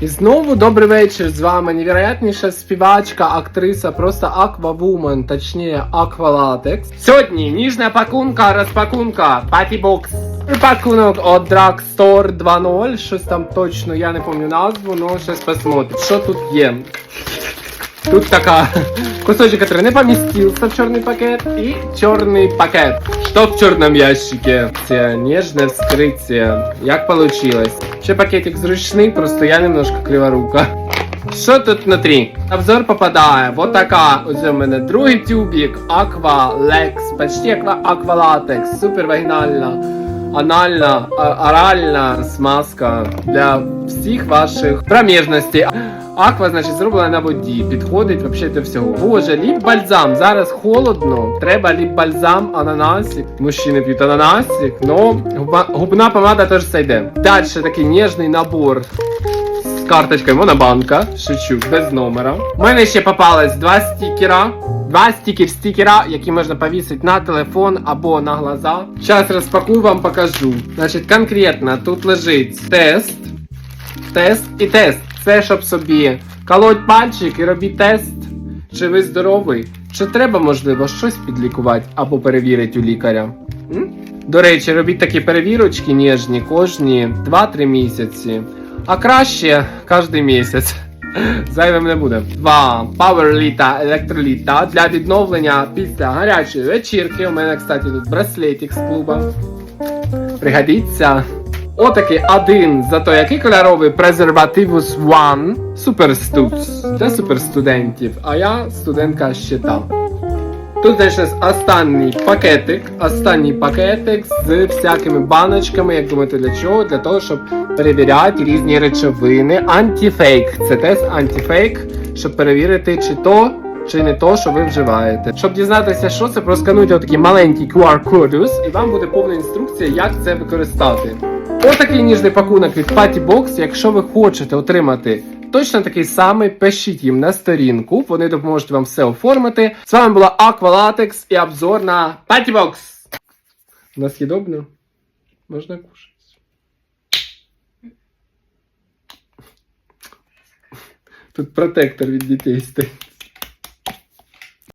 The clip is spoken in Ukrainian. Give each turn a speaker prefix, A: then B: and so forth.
A: І знову добрий вечір. З вами невероятніша співачка, актриса, просто Аквавумен, точніше Аквалатекс. Сьогодні ніжна пакунка, розпакунка, патібокс. Пакунок от Drugstore 2.0, щось там точно, я не пам'ятаю назву, але щось посмотрим. Що тут є? Тут така кусочек, который не поместился в черный пакет, и черный пакет. Что в черном ящике? Це нежное вскрытие. Як получилось? Ще пакетик зручний, просто я немножко криворука. Що тут внутрі? Обзор попадає. Вот така. Ось у мене другий тюбик. Aqua Lex. Почти Aqua, Aqua Latex. Супер вагінальна. Анальна, а- оральна смазка для всіх ваших проміжностей. Аква, значить, зроблена на воді, підходить вообще до всього. Боже, ліп бальзам. Зараз холодно. Треба ліп бальзам, ананасик. Мужчини п'ють ананасик, но губна помада теж зайде. Далі такий ніжний набор з карточкою Монобанка. Шучу, без номера. У мене ще попалось два стікера. Два стікер стікера, які можна повісити на телефон або на глаза. Зараз розпакую вам покажу. Значить, конкретно тут лежить тест, тест і тест. Це щоб собі колоть пальчик і робіть тест, чи ви здоровий, чи треба, можливо, щось підлікувати або перевірити у лікаря. М? До речі, робіть такі перевірочки ніжні кожні 2-3 місяці. А краще кожен місяць. Зайвим не буде. Два пауерліта електроліта для відновлення після гарячої вечірки. У мене, кстати, тут браслетик з клуба. Пригодиться. Отакий один, зато який кольоровий Preservativus One Суперстудс для суперстудентів, а я студентка щита. Тут значить останній пакетик, останній пакетик з всякими баночками, як думаєте, для чого? Для того, щоб перевіряти різні речовини. Антифейк. Це тест антифейк, щоб перевірити, чи то, чи не то, що ви вживаєте. Щоб дізнатися, що це, проскануйте отакий маленький QR-кодус, і вам буде повна інструкція, як це використати. Отакий ніжний пакунок від Patty Box. Якщо ви хочете отримати точно такий самий, пишіть їм на сторінку, вони допоможуть вам все оформити. З вами була Aqualatex і обзор на Box. У нас їдобно? Можна кушати. Тут протектор від дітей стоїть.